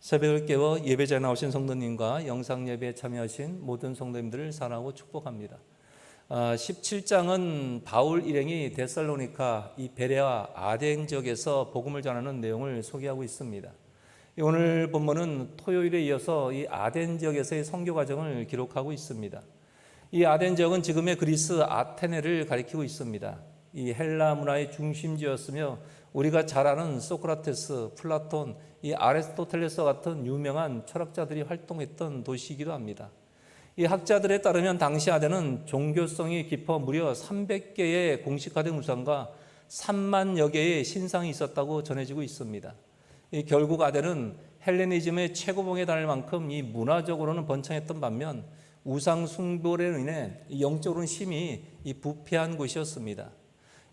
새벽을 깨워 예배자에 나오신 성도님과 영상 예배에 참여하신 모든 성도님들을 사랑하고 축복합니다. 17장은 바울 일행이 데살로니카 이 베레아 아덴 지역에서 복음을 전하는 내용을 소개하고 있습니다. 오늘 본문은 토요일에 이어서 이 아덴 지역에서의 선교 과정을 기록하고 있습니다. 이 아덴 지역은 지금의 그리스 아테네를 가리키고 있습니다. 이 헬라 문화의 중심지였으며 우리가 잘 아는 소크라테스, 플라톤, 이 아레스토텔레스 같은 유명한 철학자들이 활동했던 도시이기도 합니다. 이 학자들에 따르면 당시 아덴은 종교성이 깊어 무려 300개의 공식화된 우상과 3만여 개의 신상이 있었다고 전해지고 있습니다. 이 결국 아덴은 헬레니즘의 최고봉에 달할 만큼 이 문화적으로는 번창했던 반면 우상 숭배로 인해 영적으로는 심히 이 부패한 곳이었습니다.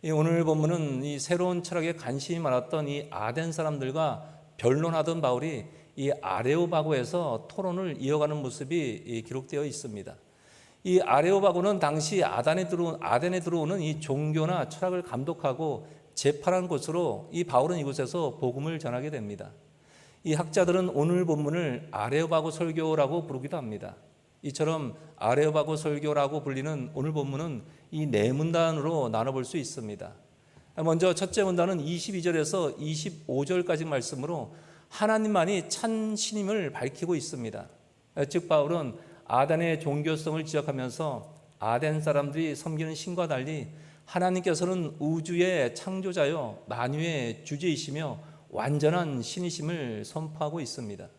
이 오늘 본문은 이 새로운 철학에 관심이 많았던 이 아덴 사람들과 변론하던 바울이 이 아레오바고에서 토론을 이어가는 모습이 기록되어 있습니다. 이 아레오바고는 당시 아단에 들어온 아덴에 들어오는 이 종교나 철학을 감독하고 재판한 곳으로 이 바울은 이곳에서 복음을 전하게 됩니다. 이 학자들은 오늘 본문을 아레오바고 설교라고 부르기도 합니다. 이처럼 아레오바고 설교라고 불리는 오늘 본문은 이 네 문단으로 나눠볼 수 있습니다. 먼저 첫째 문단은 22절에서 25절까지 말씀으로 하나님만이 참 신임을 밝히고 있습니다. 즉 바울은 아덴의 종교성을 지적하면서 아덴 사람들이 섬기는 신과 달리 하나님께서는 우주의 창조자요 만유의 주제이시며 완전한 신이심을 선포하고 있습니다.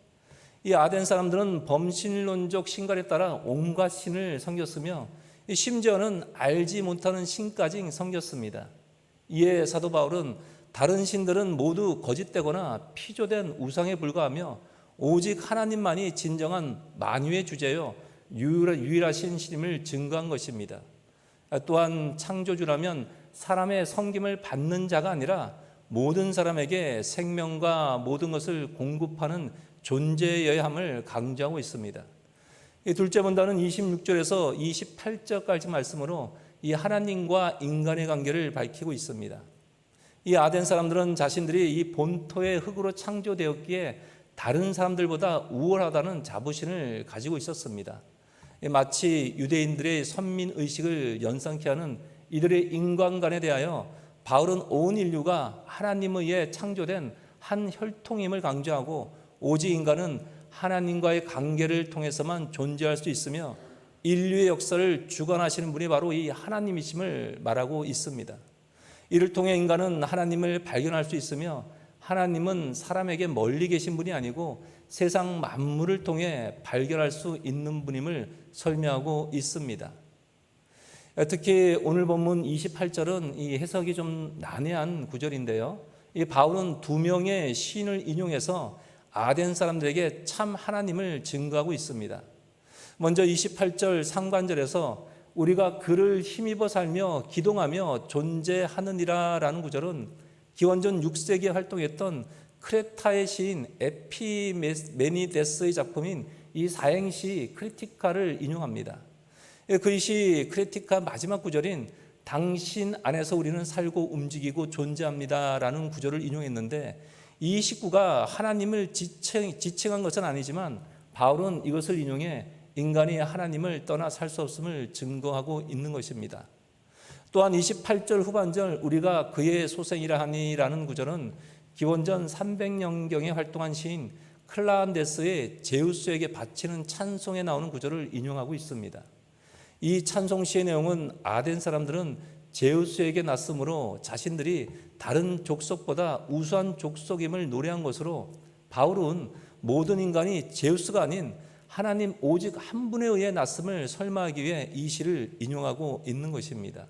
이 아덴 사람들은 범신론적 신관에 따라 온갖 신을 섬겼으며 심지어는 알지 못하는 신까지 섬겼습니다. 이에 사도 바울은 다른 신들은 모두 거짓되거나 피조된 우상에 불과하며 오직 하나님만이 진정한 만유의 주제요 유일하신 신임을 증거한 것입니다. 또한 창조주라면 사람의 섬김을 받는 자가 아니라 모든 사람에게 생명과 모든 것을 공급하는 존재여야 함을 강조하고 있습니다. 둘째 본다는 26절에서 28절까지 말씀으로 이 하나님과 인간의 관계를 밝히고 있습니다. 이 아덴 사람들은 자신들이 이 본토의 흙으로 창조되었기에 다른 사람들보다 우월하다는 자부심을 가지고 있었습니다. 마치 유대인들의 선민 의식을 연상케 하는 이들의 인간관에 대하여 바울은 온 인류가 하나님에 의해 창조된 한 혈통임을 강조하고 오직 인간은 하나님과의 관계를 통해서만 존재할 수 있으며 인류의 역사를 주관하시는 분이 바로 이 하나님이심을 말하고 있습니다. 이를 통해 인간은 하나님을 발견할 수 있으며 하나님은 사람에게 멀리 계신 분이 아니고 세상 만물을 통해 발견할 수 있는 분임을 설명하고 있습니다. 특히 오늘 본문 28절은 이 해석이 좀 난해한 구절인데요. 이 바울은 두 명의 시인을 인용해서 아덴 사람들에게 참 하나님을 증거하고 있습니다. 먼저 28절 상관절에서 우리가 그를 힘입어 살며 기동하며 존재하느니라라는 구절은 기원전 6세기에 활동했던 크레타의 시인 에피메니데스의 작품인 이 사행시 크리티카를 인용합니다. 그 시 크리티카 마지막 구절인 당신 안에서 우리는 살고 움직이고 존재합니다라는 구절을 인용했는데 이 식구가 하나님을 지칭, 지칭한 것은 아니지만 바울은 이것을 인용해 인간이 하나님을 떠나 살 수 없음을 증거하고 있는 것입니다. 또한 28절 후반절 우리가 그의 소생이라 하니라는 구절은 기원전 300년경에 활동한 시인 클라안데스의 제우스에게 바치는 찬송에 나오는 구절을 인용하고 있습니다. 이 찬송 시의 내용은 아덴 사람들은 제우스에게 났으므로 자신들이 다른 족속보다 우수한 족속임을 노래한 것으로 바울은 모든 인간이 제우스가 아닌 하나님 오직 한 분에 의해 났음을 설마하기 위해 이 시를 인용하고 있는 것입니다.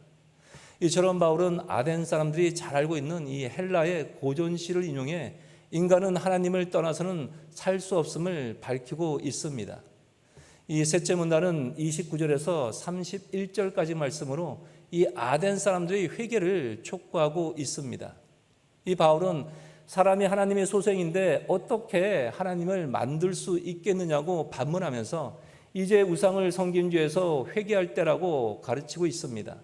이처럼 바울은 아덴 사람들이 잘 알고 있는 이 헬라의 고전 시를 인용해 인간은 하나님을 떠나서는 살 수 없음을 밝히고 있습니다. 이 셋째 문단은 29절에서 31절까지 말씀으로 이 아덴 사람들의 회개를 촉구하고 있습니다. 이 바울은 사람이 하나님의 소생인데 어떻게 하나님을 만들 수 있겠느냐고 반문하면서 이제 우상을 섬긴 죄에서 회개할 때라고 가르치고 있습니다.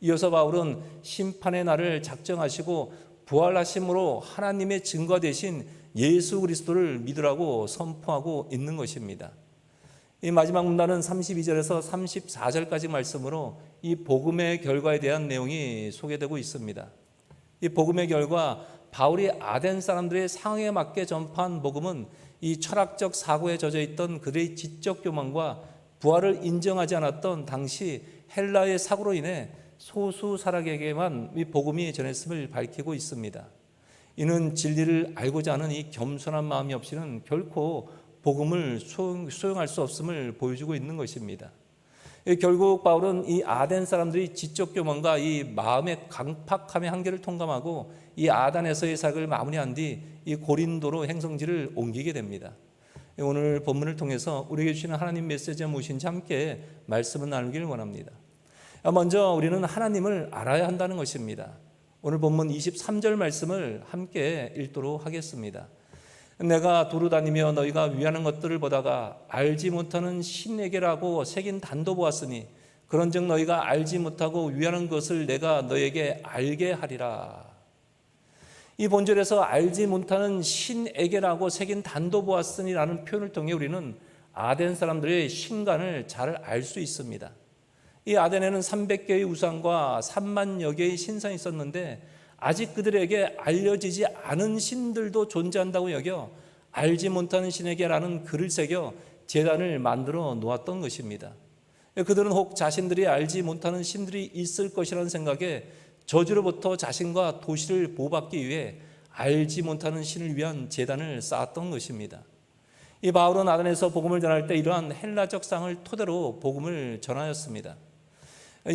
이어서 바울은 심판의 날을 작정하시고 부활하심으로 하나님의 증거 대신 예수 그리스도를 믿으라고 선포하고 있는 것입니다. 이 마지막 문단은 32절에서 34절까지 말씀으로 이 복음의 결과에 대한 내용이 소개되고 있습니다. 이 복음의 결과 바울이 아덴 사람들의 상황에 맞게 전파한 복음은 이 철학적 사고에 젖어 있던 그들의 지적 교만과 부활을 인정하지 않았던 당시 헬라의 사고로 인해 소수 사람에게만 이 복음이 전했음을 밝히고 있습니다. 이는 진리를 알고자 하는 이 겸손한 마음이 없이는 결코 복음을 수용할 수 없음을 보여주고 있는 것입니다. 결국 바울은 이 아덴 사람들이 지적 교만과 이 마음의 강팍함의 한계를 통감하고 이 아단에서의 사역을 마무리한 뒤 이 고린도로 행성지를 옮기게 됩니다. 오늘 본문을 통해서 우리에게 주시는 하나님 메시지가 무엇인지 함께 말씀을 나누기를 원합니다. 먼저 우리는 하나님을 알아야 한다는 것입니다. 오늘 본문 23절 말씀을 함께 읽도록 하겠습니다. 내가 두루 다니며 너희가 위하는 것들을 보다가 알지 못하는 신에게라고 새긴 단도 보았으니 그런즉 너희가 알지 못하고 위하는 것을 내가 너에게 알게 하리라. 이 본절에서 알지 못하는 신에게라고 새긴 단도 보았으니라는 표현을 통해 우리는 아덴 사람들의 신간을 잘 알 수 있습니다. 이 아덴에는 300개의 우상과 3만여 개의 신상이 있었는데 아직 그들에게 알려지지 않은 신들도 존재한다고 여겨 알지 못하는 신에게라는 글을 새겨 재단을 만들어 놓았던 것입니다. 그들은 혹 자신들이 알지 못하는 신들이 있을 것이라는 생각에 저주로부터 자신과 도시를 보호받기 위해 알지 못하는 신을 위한 재단을 쌓았던 것입니다. 이 바울은 아덴에서 복음을 전할 때 이러한 헬라적 상을 토대로 복음을 전하였습니다.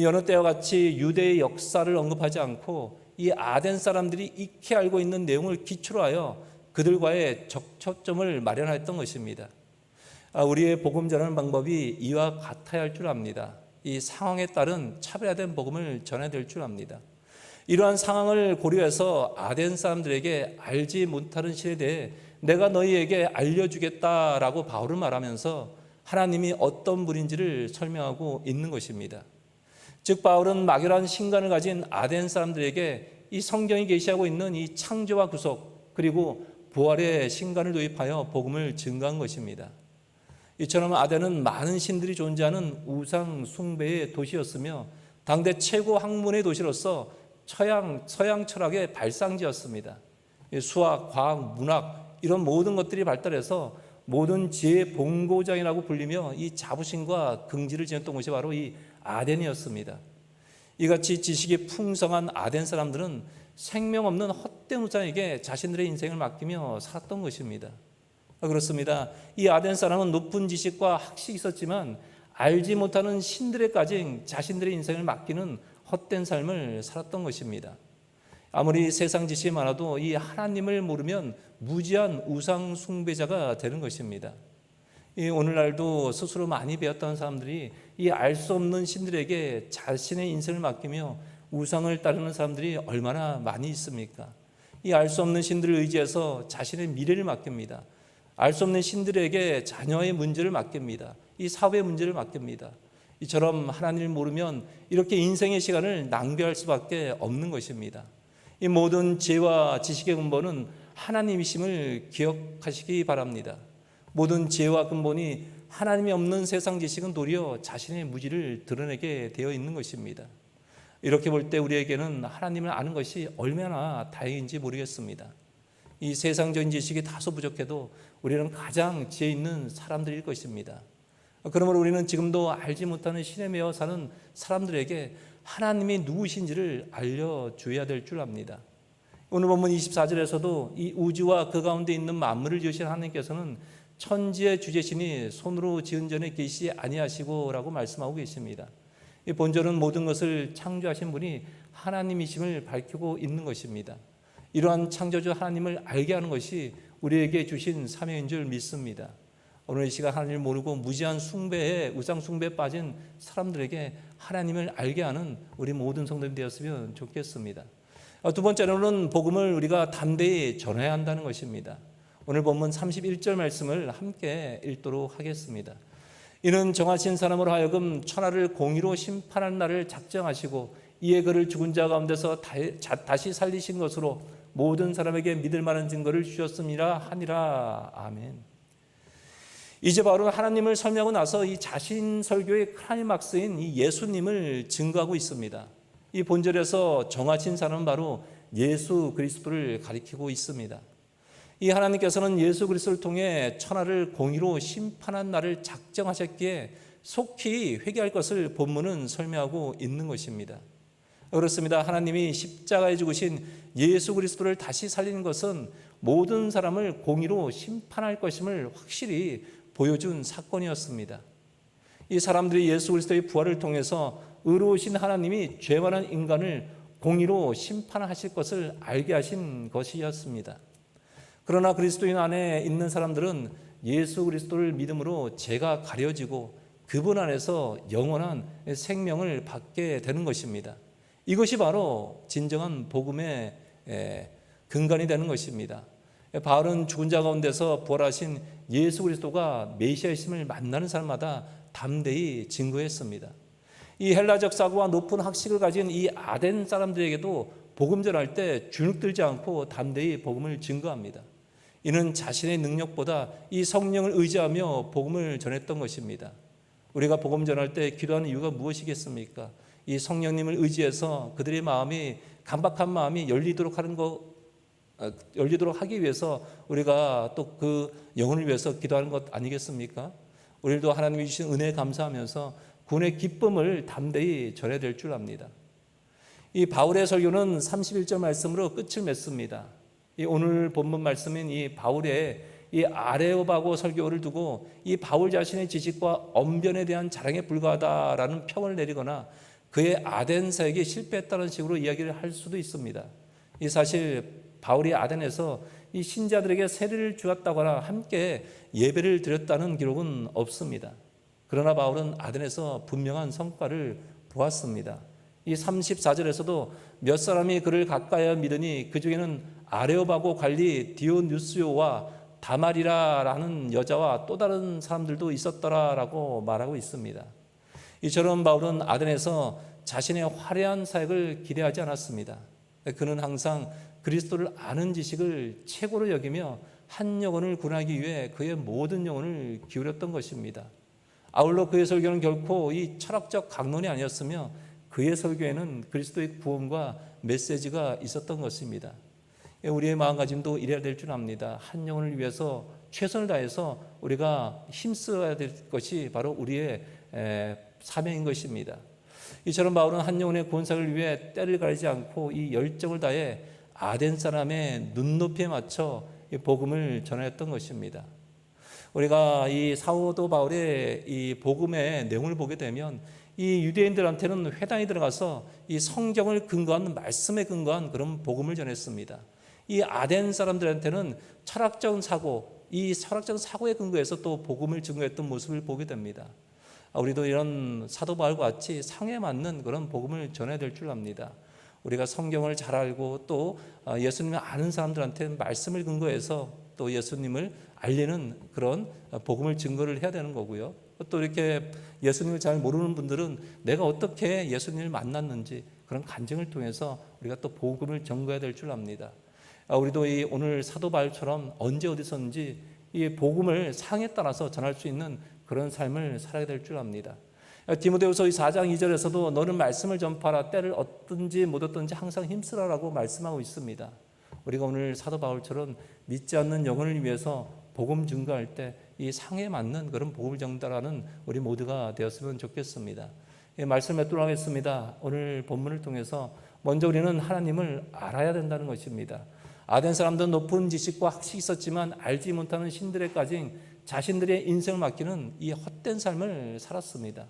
여느 때와 같이 유대의 역사를 언급하지 않고 이 아덴 사람들이 익히 알고 있는 내용을 기초로 하여 그들과의 적초점을 마련하였던 것입니다. 아, 우리의 복음 전하는 방법이 이와 같아야 할 줄 압니다. 이 상황에 따른 차별화된 복음을 전해야 될 줄 압니다. 이러한 상황을 고려해서 아덴 사람들에게 알지 못하는 신에 대해 내가 너희에게 알려주겠다라고 바울을 말하면서 하나님이 어떤 분인지를 설명하고 있는 것입니다. 즉 바울은 막연한 신간을 가진 아덴 사람들에게 이 성경이 계시하고 있는 이 창조와 구속 그리고 부활의 신간을 도입하여 복음을 증가한 것입니다. 이처럼 아덴은 많은 신들이 존재하는 우상 숭배의 도시였으며 당대 최고 학문의 도시로서 서양, 서양 철학의 발상지였습니다. 수학, 과학, 문학 이런 모든 것들이 발달해서 모든 지혜의 본고장이라고 불리며 이 자부심과 긍지를 지녔던 곳이 바로 이 아덴이었습니다. 이같이 지식이 풍성한 아덴 사람들은 생명 없는 헛된 우상에게 자신들의 인생을 맡기며 살았던 것입니다. 그렇습니다. 이 아덴 사람은 높은 지식과 학식이 있었지만 알지 못하는 신들에 까지 자신들의 인생을 맡기는 헛된 삶을 살았던 것입니다. 아무리 세상 지식이 많아도 이 하나님을 모르면 무지한 우상 숭배자가 되는 것입니다. 이 오늘날도 스스로 많이 배웠던 사람들이 이 알 수 없는 신들에게 자신의 인생을 맡기며 우상을 따르는 사람들이 얼마나 많이 있습니까? 이 알 수 없는 신들을 의지해서 자신의 미래를 맡깁니다. 알 수 없는 신들에게 자녀의 문제를 맡깁니다. 이 사회 문제를 맡깁니다. 이처럼 하나님을 모르면 이렇게 인생의 시간을 낭비할 수밖에 없는 것입니다. 이 모든 지혜와 지식의 근본은 하나님이심을 기억하시기 바랍니다. 모든 지혜와 근본이 하나님이 없는 세상 지식은 도리어 자신의 무지를 드러내게 되어 있는 것입니다. 이렇게 볼 때 우리에게는 하나님을 아는 것이 얼마나 다행인지 모르겠습니다. 이 세상적인 지식이 다소 부족해도 우리는 가장 지혜 있는 사람들일 것입니다. 그러므로 우리는 지금도 알지 못하는 신에 매어 사는 사람들에게 하나님이 누구신지를 알려줘야 될 줄 압니다. 오늘 본문 24절에서도 이 우주와 그 가운데 있는 만물을 지으신 하나님께서는 천지의 주제신이 손으로 지은 전에 계시 아니하시고라고 말씀하고 계십니다. 이 본절은 모든 것을 창조하신 분이 하나님이심을 밝히고 있는 것입니다. 이러한 창조주 하나님을 알게 하는 것이 우리에게 주신 사명인 줄 믿습니다. 오늘 이 시간 하나님을 모르고 무지한 숭배에 우상 숭배에 빠진 사람들에게 하나님을 알게 하는 우리 모든 성도님 되었으면 좋겠습니다. 두 번째로는 복음을 우리가 담대히 전해야 한다는 것입니다. 오늘 본문 31절 말씀을 함께 읽도록 하겠습니다. 이는 정하신 사람으로 하여금 천하를 공의로 심판할 날을 작정하시고 이에 그를 죽은 자 가운데서 다시 살리신 것으로 모든 사람에게 믿을 만한 증거를 주셨음이라 하니라. 아멘. 이제 바로 하나님을 설명하고 나서 이 자신 설교의 클라이막스인 이 예수님을 증거하고 있습니다. 이 본절에서 정하신 사람은 바로 예수 그리스도를 가리키고 있습니다. 이 하나님께서는 예수 그리스도를 통해 천하를 공의로 심판한 날을 작정하셨기에 속히 회개할 것을 본문은 설명하고 있는 것입니다. 그렇습니다. 하나님이 십자가에 죽으신 예수 그리스도를 다시 살리는 것은 모든 사람을 공의로 심판할 것임을 확실히 보여준 사건이었습니다. 이 사람들이 예수 그리스도의 부활을 통해서 의로우신 하나님이 죄 많은 인간을 공의로 심판하실 것을 알게 하신 것이었습니다. 그러나 그리스도인 안에 있는 사람들은 예수 그리스도를 믿음으로 죄가 가려지고 그분 안에서 영원한 생명을 받게 되는 것입니다. 이것이 바로 진정한 복음의 근간이 되는 것입니다. 바울은 죽은 자 가운데서 부활하신 예수 그리스도가 메시아이심을 만나는 사람마다 담대히 증거했습니다. 이 헬라적 사고와 높은 학식을 가진 이 아덴 사람들에게도 복음 전할 때 주눅들지 않고 담대히 복음을 증거합니다. 이는 자신의 능력보다 이 성령을 의지하며 복음을 전했던 것입니다. 우리가 복음 전할 때 기도하는 이유가 무엇이겠습니까? 이 성령님을 의지해서 그들의 마음이 간박한 마음이 열리도록 하는 것 열리도록 하기 위해서 우리가 또 그 영혼을 위해서 기도하는 것 아니겠습니까? 우리도 하나님이 주신 은혜에 감사하면서 군의 기쁨을 담대히 전해야 될 줄 압니다. 이 바울의 설교는 31절 말씀으로 끝을 맺습니다. 이 오늘 본문 말씀인 이 바울의 이 아레오바고 설교를 두고 이 바울 자신의 지식과 언변에 대한 자랑에 불과하다라는 평을 내리거나 그의 아덴사에게 실패했다는 식으로 이야기를 할 수도 있습니다. 이 사실 바울이 아덴에서 이 신자들에게 세례를 주었다거나 함께 예배를 드렸다는 기록은 없습니다. 그러나 바울은 아덴에서 분명한 성과를 보았습니다. 이 34절에서도 몇 사람이 그를 가까이 믿으니 그 중에는 아레오바고 관리 디오뉴스요와 다말이라라는 여자와 또 다른 사람들도 있었더라라고 말하고 있습니다. 이처럼 바울은 아덴에서 자신의 화려한 사역을 기대하지 않았습니다. 그는 항상 그리스도를 아는 지식을 최고로 여기며 한 영혼을 구하기 위해 그의 모든 영혼을 기울였던 것입니다. 아울러 그의 설교는 결코 이 철학적 강론이 아니었으며 그의 설교에는 그리스도의 구원과 메시지가 있었던 것입니다. 우리의 마음가짐도 이래야 될 줄 압니다. 한 영혼을 위해서 최선을 다해서 우리가 힘써야 될 것이 바로 우리의 사명인 것입니다. 이처럼 바울은 한 영혼의 구원사를 위해 때를 가리지 않고 이 열정을 다해 아덴 사람의 눈높이에 맞춰 복음을 전했던 것입니다. 우리가 이 사도 바울의 이 복음의 내용을 보게 되면 이 유대인들한테는 회당에 들어가서 이 성경을 근거한 말씀에 근거한 그런 복음을 전했습니다. 이 아덴 사람들한테는 철학적 사고, 이 철학적 사고에 근거해서 또 복음을 증거했던 모습을 보게 됩니다. 우리도 이런 사도 바울과 같이 상에 맞는 그런 복음을 전해야 될 줄 압니다. 우리가 성경을 잘 알고 또 예수님을 아는 사람들한테 말씀을 근거해서 또 예수님을 알리는 그런 복음을 증거를 해야 되는 거고요. 또 이렇게 예수님을 잘 모르는 분들은 내가 어떻게 예수님을 만났는지 그런 간증을 통해서 우리가 또 복음을 전거해야 될 줄 압니다. 우리도 이 오늘 사도 바울처럼 언제 어디서든지 이 복음을 상에 따라서 전할 수 있는 그런 삶을 살아야 될 줄 압니다. 디모데후서 4장 2절에서도 너는 말씀을 전파라 때를 얻든지 못 얻든지 항상 힘쓰라라고 말씀하고 있습니다. 우리가 오늘 사도 바울처럼 믿지 않는 영혼을 위해서 복음 증거할 때 이 상에 맞는 그런 복음을 전달하는 우리 모두가 되었으면 좋겠습니다. 예, 말씀에 또 하겠습니다. 오늘 본문을 통해서 먼저 우리는 하나님을 알아야 된다는 것입니다. 아덴 사람들은 높은 지식과 학식이 있었지만 알지 못하는 신들에 까진 자신들의 인생을 맡기는 이 헛된 삶을 살았습니다.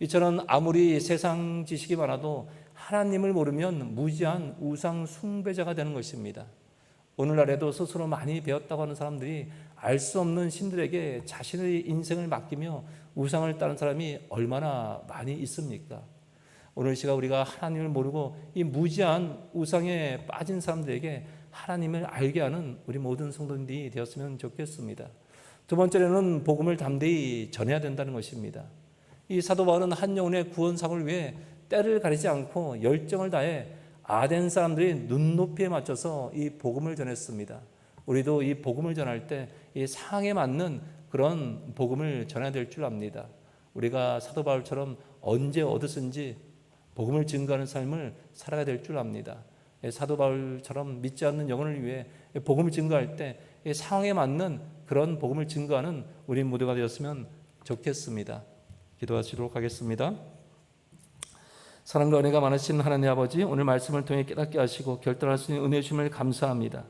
이처럼 아무리 세상 지식이 많아도 하나님을 모르면 무지한 우상 숭배자가 되는 것입니다. 오늘날에도 스스로 많이 배웠다고 하는 사람들이 알 수 없는 신들에게 자신의 인생을 맡기며 우상을 따른 사람이 얼마나 많이 있습니까? 오늘 시간 우리가 하나님을 모르고 이 무지한 우상에 빠진 사람들에게 하나님을 알게 하는 우리 모든 성도들이 되었으면 좋겠습니다. 두 번째로는 복음을 담대히 전해야 된다는 것입니다. 이 사도 바울은 한 영혼의 구원상을 위해 때를 가리지 않고 열정을 다해 아덴 사람들이 눈높이에 맞춰서 이 복음을 전했습니다. 우리도 이 복음을 전할 때 이 상황에 맞는 그런 복음을 전해야 될 줄 압니다. 우리가 사도 바울처럼 언제 어디서든지 복음을 증거하는 삶을 살아야 될 줄 압니다. 예, 사도 바울처럼 믿지 않는 영혼을 위해 복음을 증거할 때이 상황에 맞는 그런 복음을 증거하는 우리 모두가 되었으면 좋겠습니다. 기도하시도록 하겠습니다. 사랑과 은혜가 많으신 하나님 아버지 오늘 말씀을 통해 깨닫게 하시고 결단할 수 있는 은혜 주심을 감사합니다.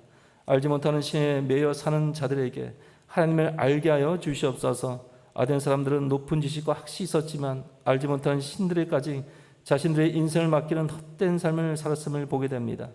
알지 못하는 신에 매여 사는 자들에게 하나님을 알게 하여 주시옵소서. 아덴 사람들은 높은 지식과 학식이 있었지만 알지 못하는 신들에까지 자신들의 인생을 맡기는 헛된 삶을 살았음을 보게 됩니다.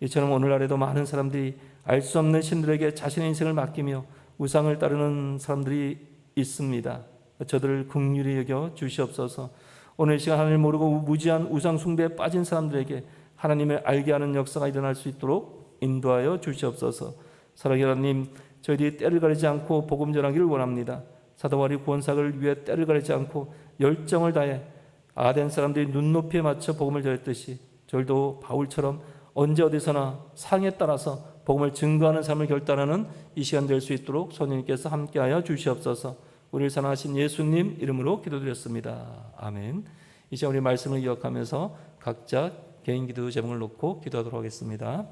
이처럼 오늘날에도 많은 사람들이 알 수 없는 신들에게 자신의 인생을 맡기며 우상을 따르는 사람들이 있습니다. 저들을 긍휼히 여겨 주시옵소서. 오늘 이 시간 하나님을 모르고 무지한 우상 숭배에 빠진 사람들에게 하나님을 알게 하는 역사가 일어날 수 있도록 인도하여 주시옵소서. 사랑의 하나님, 저희들이 때를 가리지 않고 복음 전하기를 원합니다. 사도와리 구원사를 위해 때를 가리지 않고 열정을 다해 아덴 사람들이 눈높이에 맞춰 복음을 전했듯이 저희도 바울처럼 언제 어디서나 상에 따라서 복음을 증거하는 삶을 결단하는 이 시간 될 수 있도록 성령님께서 함께하여 주시옵소서. 우리를 사랑하신 예수님 이름으로 기도드렸습니다. 아멘. 이제 우리 말씀을 기억하면서 각자 개인 기도 제목을 놓고 기도하도록 하겠습니다.